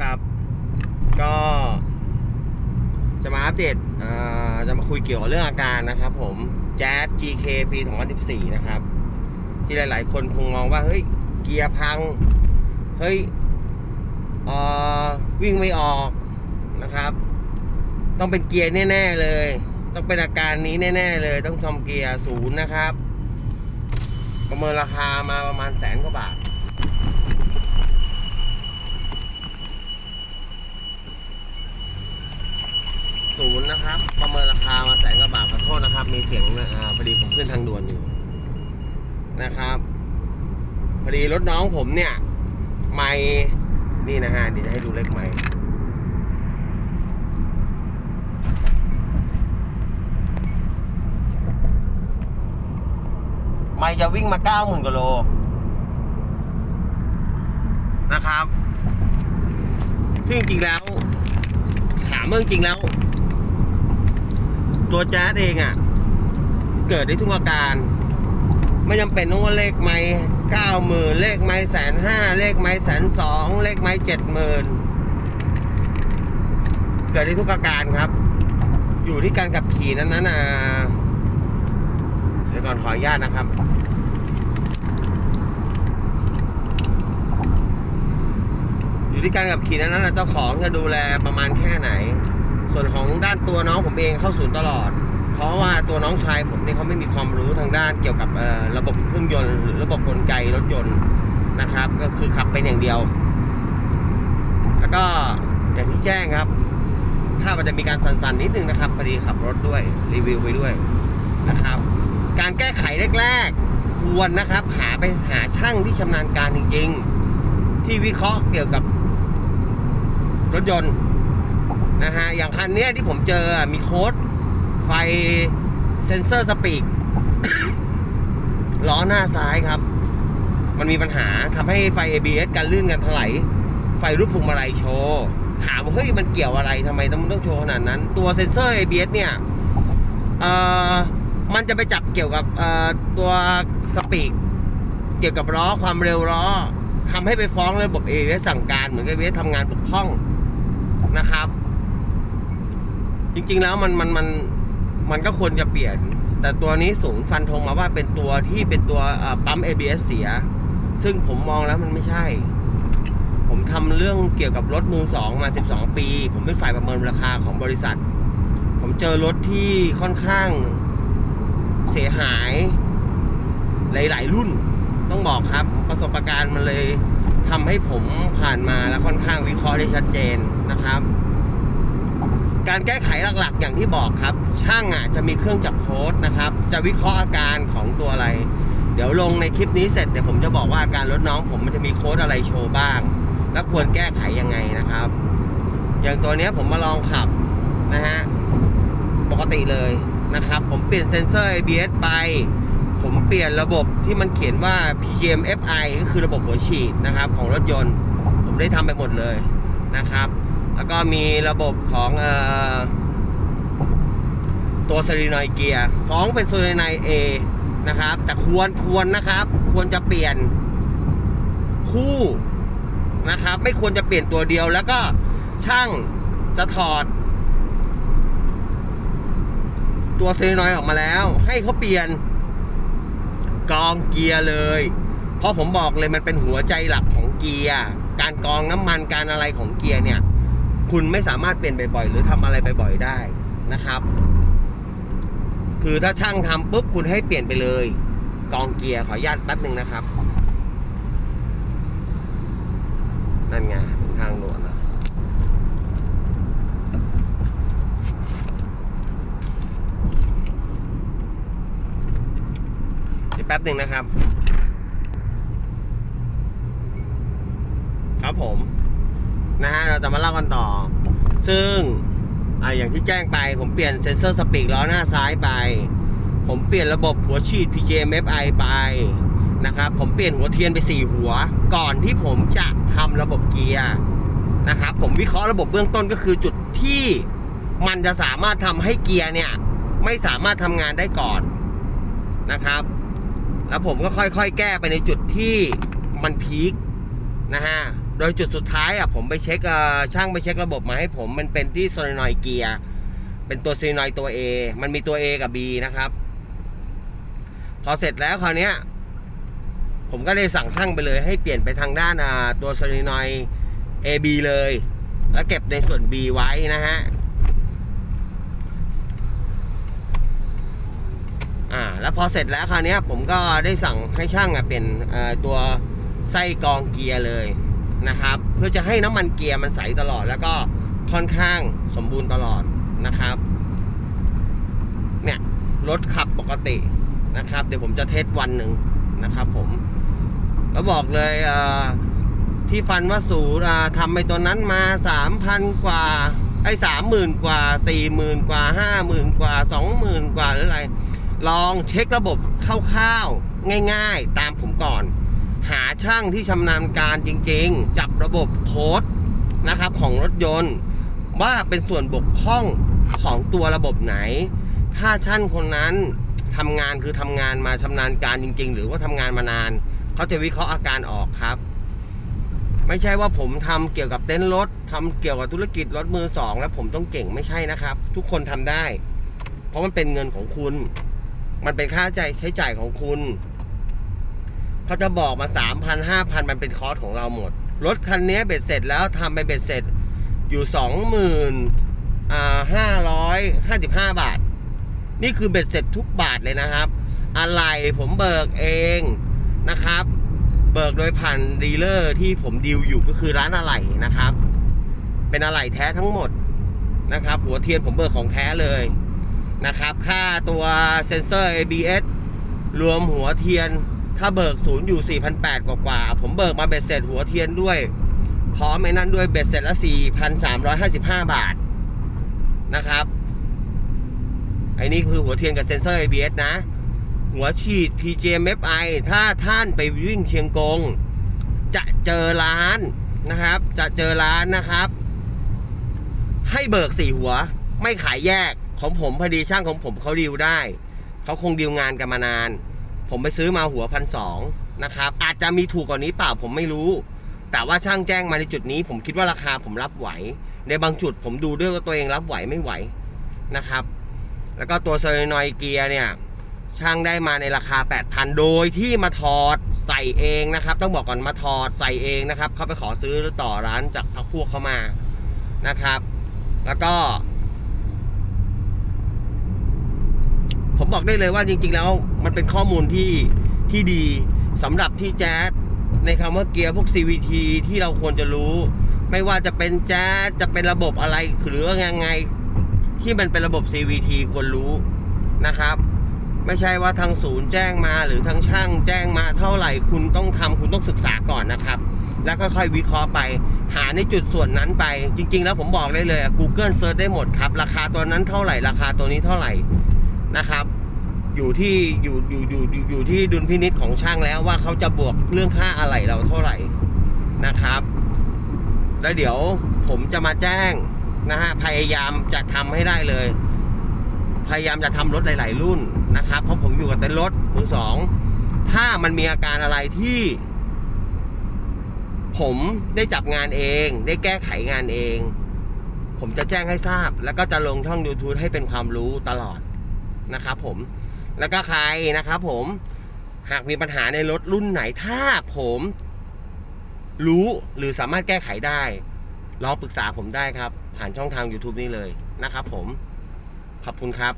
ครับ ก็จะมาอัปเดตเอ่อจะมาคุยเกี่ยวกับเรื่องอาการนะครับ ผม Jazz GK ปี2014 นะครับ ที่หลาย ๆ คนคงมองว่า เฮ้ย เกียร์พัง เฮ้ยเอ่อวิ่งไม่ออกนะครับ ต้องเป็นเกียร์แน่ ๆ เลย ต้องเป็นอาการนี้แน่ ๆ เลย ต้องทำเกียร์ศูนย์นะครับ ประเมินราคามาประมาณแสนกว่าบาท ศูนย์นะครับ ประเมินราคามาแสนกว่าบาทขอโทษนะครับ มีเสียงอพอดีผมขึ้นทางด่วนอยู่นะครับ พอดีรถน้องผมเนี่ย ไม่นี่นะฮะเดี๋ยวจะให้ดูเลขไม่ไม่จะวิ่งมาเก้าหมื่นกว่าโลนะครับ ซึ่งจริงแล้ว ถามเรื่องจริงแล้ว ตัวแจ๊สเองอะ่ะ เกิดได้ทุกอาการ ไม่จำเป็นต้องว่าเลขไม้เก้าหมื่นเลขไม้แสนห้าเลขไม้แสนสองเลขไม้เจ็ดหมื่นเกิดได้ทุกอาการครับ อยู่ที่การขับขี่นั้นนะนะเดี๋ยวก่อนขออนุญาตนะครับอยู่ที่การขับขี่นั้นนะเจ้าของจะดูแลประมาณแค่ไหน ส่วนของด้านตัวน้องผมเองเข้าศูนย์ตลอด เพราะว่าตัวน้องชายผมนี่เขาไม่มีความรู้ทางด้านเกี่ยวกับระบบเครื่องยนต์หรือระบบกลไกรถยนต์นะครับ ก็คือขับเป็นอย่างเดียว แล้วก็อย่างที่แจ้งครับ ถ้ามันจะมีการสั่นๆนิดนึงนะครับพอดีขับรถด้วยรีวิวไปด้วยนะครับ การแก้ไขแรกๆควรนะครับ หาไปหาช่างที่ชำนาญการจริง ๆ ที่วิเคราะห์เกี่ยวกับรถยนต์ นะฮะ อย่างคันเนี้ยที่ผมเจอมีโค้ดไฟเซนเซอร์สปีกล้อหน้าซ้ายครับ มันมีปัญหาทำให้ไฟ ABS การลื่นกันถลายไฟรูปพวงมาลัยโชว์ถามว่าเฮ้ยมันเกี่ยวอะไรทำไมต้องต้องโชว์ขนาดนั้น ตัวเซนเซอร์ ABS เนี่ยเอ่อมันจะไปจับเกี่ยวกับเอ่อตัวสปีกเกี่ยวกับล้อความเร็วล้อทำให้ไปฟ้องระบบ ABS สั่งการเหมือนกับ ABS ทำงานบกพร่องนะครับ จริง ๆ แล้วมันมันมันมันก็ควรจะเปลี่ยน แต่ตัวนี้สูงฟันธงมาว่าเป็นตัวที่เป็นตัวปั๊ม ABS เสีย ซึ่งผมมองแล้วมันไม่ใช่ ผมทำเรื่องเกี่ยวกับรถมือสองมา 12 ปี ผมเป็นฝ่ายประเมินราคาของบริษัท ผมเจอรถที่ค่อนข้างเสียหายหลาย ๆ รุ่นต้องบอกครับ ประสบการณ์มันเลยทำให้ผมผ่านมาแล้วค่อนข้างวิเคราะห์ได้ชัดเจนนะครับ การแก้ไขหลักๆ อย่างที่บอกครับ ช่างอะจะมีเครื่องจับโค้ดนะครับ จะวิเคราะห์อาการของตัวอะไร เดี๋ยวลงในคลิปนี้เสร็จเดี๋ยวผมจะบอกว่าอาการรถน้องผมมันจะมีโค้ดอะไรโชว์บ้าง แล้วควรแก้ไขยังไงนะครับ อย่างตัวนี้ผมมาลองขับนะฮะปกติเลยนะครับ ผมเปลี่ยนเซนเซอร์ ABS ไป ผมเปลี่ยนระบบที่มันเขียนว่า PGM FI ก็คือระบบหัวฉีดนะครับของรถยนต์ ผมได้ทำไปหมดเลยนะครับ แล้วก็มีระบบของอตัวโซลินอยเกียร์ฟ้องเป็นโซลินอย A นะครับ แต่ควรควรนะครับ ควรจะเปลี่ยนคู่นะครับ ไม่ควรจะเปลี่ยนตัวเดียว แล้วก็ช่างจะถอด ตัวโซลินอยออกมาแล้ว ให้เขาเปลี่ยนกองเกียร์เลย เพราะผมบอกเลยมันเป็นหัวใจหลักของเกียร์ การกองน้ำมันการอะไรของเกียร์เนี่ย คุณไม่สามารถเปลี่ยนบ่อยๆ หรือทำอะไรบ่อยๆได้นะครับ คือถ้าช่างทำปุ๊บคุณให้เปลี่ยนไปเลย กองเกียร์ขออนุญาตแป๊บหนึ่งนะครับ นั่นไงทางด่วนแล้วเดี๋ยวแป๊บหนึ่งนะครับ ครับผม นะฮะ เราจะมาเล่ากันต่อ ซึ่งออย่างที่แจ้งไปผมเปลี่ยนเซนเซอร์สปีกล้อหน้าซ้ายไป ผมเปลี่ยนระบบหัวฉีด PJMFI ไปนะครับ ผมเปลี่ยนหัวเทียนไป 4 หัว ก่อนที่ผมจะทำระบบเกียร์นะครับ ผมวิเคราะห์ระบบเบื้องต้นก็คือจุดที่มันจะสามารถทำให้เกียร์เนี่ย ไม่สามารถทำงานได้ก่อนนะครับ แล้วผมก็ค่อยๆ แก้ไปในจุดที่มันพีคนะฮะ โดยจุดสุดท้ายอะผมไปเช็คช่างไปเช็คระบบมาให้ผมมันเป็นที่โซลนอยเกียร์เป็นตัวโซลนอยตัว A มันมีตัว A กับ B นะครับ พอเสร็จแล้วคราวนี้ย ผมก็ได้สั่งช่างไปเลย ให้เปลี่ยนไปทางด้านตัวโซลนอย AB เลย แล้วเก็บในส่วน B ไว้นะฮะอ่าแล้วพอเสร็จแล้วคราวนี้ผมก็ได้สั่งให้ช่างอะเปลี่ยนตัวไส้กองเกียร์เลย นะครับ เพื่อจะให้น้ำมันเกียร์มันใสตลอด แล้วก็ค่อนข้างสมบูรณ์ตลอดนะครับ เนี่ยรถขับปกตินะครับ เดี๋ยวผมจะเทสวันหนึ่งนะครับ ผมแล้วบอกเลยเที่ฟันว่าสูรอ่าทำไปตัวนั้นมาสามพันกว่าไอ้สามหมื่นกว่าสี่หมื่นกว่าห้าหมื่นกว่าสองหมื่นกว่าหรืออะไร ลองเช็คระบบคร่าวๆง่าย ๆ ตามผมก่อน หาช่างที่ชำนาญการจริงๆ จับระบบโค้ดนะครับของรถยนต์ ว่าเป็นส่วนบกพร่องของตัวระบบไหน ถ้าช่างคนนั้นทำงานคือทำงานมาชำนาญการจริง ๆ หรือว่าทำงานมานาน เขาจะวิเคราะห์อาการออกครับ ไม่ใช่ว่าผมทำเกี่ยวกับเต็นท์รถทำเกี่ยวกับธุรกิจรถมือสองแล้วผมต้องเก่งไม่ใช่นะครับ ทุกคนทำได้ เพราะมันเป็นเงินของคุณ มันเป็นค่าใช้ใช้จ่ายของคุณ เขาจะบอกมาสามพันห้าพันมันเป็นคอร์สของเราหมด รถคันนี้เบ็ดเสร็จแล้วทำไปเบ็ดเสร็จอยู่สองหมื่นอ่าห้าร้อยห้าสิบห้าบาท นี่คือเบ็ดเสร็จทุกบาทเลยนะครับ อะไรผมเบิกเองนะครับ เบิกโดยผ่านดีลเลอร์ที่ผมดีลอยู่ก็คือร้านอะไหล่นะครับ เป็นอะไหล่แท้ทั้งหมดนะครับ หัวเทียนผมเบิกของแท้เลยนะครับ ค่าตัวเซนเซอร์ ABS รวมหัวเทียน ถ้าเบิกศูนย์อยู่ 4,800 กว่ากว่าผมเบิกมาเบ็ดเสร็จหัวเทียนด้วย พร้อมไอ้นั่นด้วยเบ็ดเสร็จละ 4,355 บาทนะครับไอ้นี่คือหัวเทียนกับเซนเซอร์ ABS นะ หัวฉีด PGMFI ถ้าท่านไปวิ่งเชียงกง จะเจอร้านนะครับ จะเจอร้านนะครับ ให้เบิกสี่หัว ไม่ขายแยกของผมพอดีช่างของผมเขาดีลได้ เขาคงดีลงานกันมานาน ผมไปซื้อมาหัวพันสองนะครับอาจจะมีถูกกว่านี้เปล่าผมไม่รู้ แต่ว่าช่างแจ้งมาในจุดนี้ ผมคิดว่าราคาผมรับไหว ในบางจุดผมดูด้วยว่าตัวเองรับไหวไม่ไหวนะครับ แล้วก็ตัวเซอร์นอยเกียร์เนี่ยช่างได้มาในราคา 8,000 โดยที่มาถอดใส่เองนะครับ ต้องบอกก่อนมาถอดใส่เองนะครับเขาไปขอซื้อต่อร้านจากพักพวกเขามานะครับ แล้วก็ ผมบอกได้เลยว่าจริง ๆ แล้วมันเป็นข้อมูลที่ที่ดีสำหรับที่แจ๊สในคำว่าเกียร์พวก CVT ที่เราควรจะรู้ ไม่ว่าจะเป็นแจ๊สจะเป็นระบบอะไรหรือว่ายังไงที่มันเป็นระบบ CVT ควรรู้นะครับ ไม่ใช่ว่าทางศูนย์แจ้งมาหรือทางช่างแจ้งมาเท่าไหร่คุณต้องทำคุณต้องศึกษาก่อนนะครับ แล้วค่อยๆวิเคราะห์ไป หาในจุดส่วนนั้นไป จริง ๆ แล้วผมบอกได้เลย Google Search ได้หมดครับ ราคาตัวนั้นเท่าไหร่ราคาตัวนี้เท่าไหร่ นะครับ อยู่ที่อยู่อยู่อยู่อยู่อยู่ที่ดุลพินิษของช่างแล้วว่าเขาจะบวกเรื่องค่าอะไหล่เราเท่าไหร่นะครับ แล้วเดี๋ยวผมจะมาแจ้งนะฮะพยายามจะทำให้ได้เลย พยายามจะทำรถหลาย ๆ รุ่นนะครับ เพราะผมอยู่กับเต้นรถมือสองถ้ามันมีอาการอะไรที่ ผมได้จับงานเอง ได้แก้ไขงานเอง ผมจะแจ้งให้ทราบ แล้วก็จะลงช่อง YouTube ให้เป็นความรู้ตลอด นะครับผมแล้วก็ใครนะครับผมหากมีปัญหาในรถรุ่นไหนถ้าผมรู้หรือสามารถแก้ไขได้ลองปรึกษาผมได้ครับ ผ่านช่องทาง YouTube นี้เลยนะครับผม ขอบคุณครับ